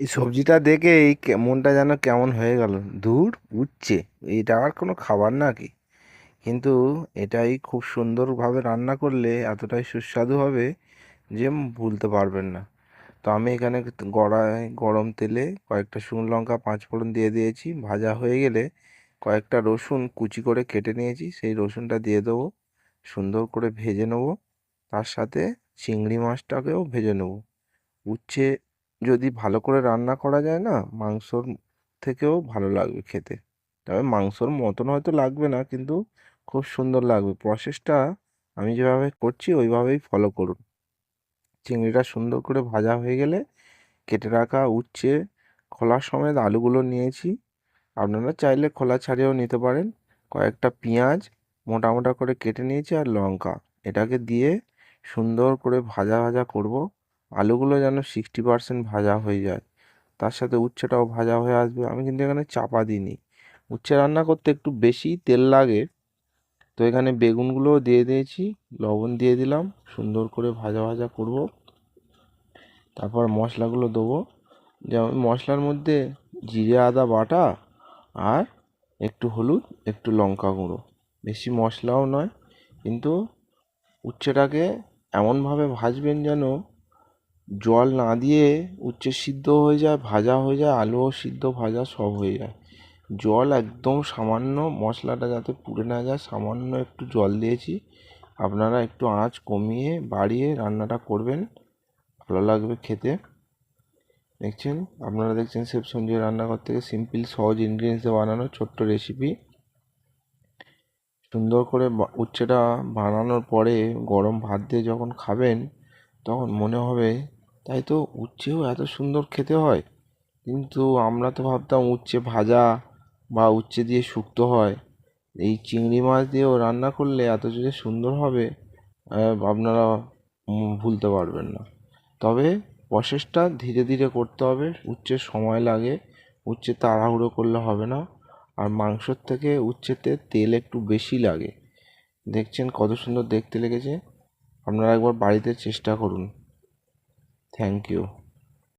এই সবজিটা দেখেই কে- মনটা যেন কেমন হয়ে গেল। ধুর, উচ্ছে, এটা আর কোনো খাবার নাকি কিন্তু এটাই খুব সুন্দরভাবে রান্না করলে এতটাই সুস্বাদু হবে যে ভুলতে পারবেন না। তো আমি এখানে গড়ায় গরম তেলে কয়েকটা শুকনো লঙ্কা, পাঁচ ফোড়ন দিয়ে দিয়েছি। ভাজা হয়ে গেলে কয়েকটা রসুন কুচি করে কেটে নিয়েছি। সেই রসুনটা দিয়ে দেবো, সুন্দর করে ভেজে নেব। তার সাথে চিংড়ি মাছটাকেও ভেজে নেব। উচ্ছে যদি ভালো করে রান্না করা যায় না, মাংসর থেকেও ভালো লাগবে খেতে। তবে মাংসর মতন হয়তো লাগবে না, কিন্তু খুব সুন্দর লাগবে। প্রসেসটা আমি যেভাবে করছি, ওইভাবেই ফলো করুন। চিংড়িটা সুন্দর করে ভাজা হয়ে গেলে কেটে রাখা উচ্ছে, খোলা সমেত আলুগুলো নিয়েছি। আপনারা চাইলে খোলা ছাড়িয়েও নিতে পারেন। কয়েকটা পেঁয়াজ মোটা মোটা করে কেটে নিয়েছি আর লঙ্কা। এটাকে দিয়ে সুন্দর করে ভাজা ভাজা করব। আলুগুলো যেন সিক্সটি পারসেন্ট ভাজা হয়ে যায়। তার সাথে উচ্ছেটাও ভাজা হয়ে আসবে। আমি কিন্তু এখানে চাপা দিইনি। উচ্ছে রান্না করতে একটু বেশি তেল লাগে। তো এখানে বেগুনগুলোও দিয়ে দিয়েছি, লবণ দিয়ে দিলাম, সুন্দর করে ভাজা ভাজা করব। তারপর মশলাগুলো দেবো। যেমন মশলার মধ্যে জিরে, আদা, বাটা আর একটু হলুদ, একটু লঙ্কা গুঁড়ো। বেশি মশলাও নয়, কিন্তু উচ্ছেটাকে এমনভাবে ভাজবেন যেন জল না দিয়ে উচ্ছে সিদ্ধ হয়ে যায়, ভাজা হয়ে যায়, আলুও সিদ্ধ, ভাজা সব হয়ে যায়। জল একদম সামান্য মশলাটা যাতে পুড়ে না যায়, সামান্য একটু জল দিয়েছি। আপনারা একটু আঁচ কমিয়ে বাড়িয়ে রান্নাটা করবেন। ভালো লাগবে খেতে। দেখছেন? আপনারা দেখছেন শেফ সঞ্জয় রান্নাঘর থেকে সিম্পল, সহজ ইনগ্রিডিয়েন্টসে বানানো ছোট্ট রেসিপি সুন্দর করে উচ্ছেটা বানানোর পরে গরম ভাত দিয়ে যখন খাবেন, তখন মনে হবে তাই তো উচ্ছেও এত সুন্দর খেতে হয়। কিন্তু আমরা তো ভাবতাম উচ্ছে ভাজা বা উচ্ছে দিয়ে শুক্তো হয়। এই চিংড়ি মাছ দিয়েও রান্না করলে এত যে সুন্দর হবে আপনারা ভুলতে পারবেন না। তবে প্রসেসটা ধীরে ধীরে করতে হবে, উচ্ছে সময় লাগে, উচ্ছে তাড়াহুড়ো করলে হবে না। আর মাংসর থেকে উচ্ছেতে তেল একটু বেশি লাগে। দেখছেন কত সুন্দর দেখতে লেগেছে। আপনারা একবার বাড়িতে চেষ্টা করুন। Thank you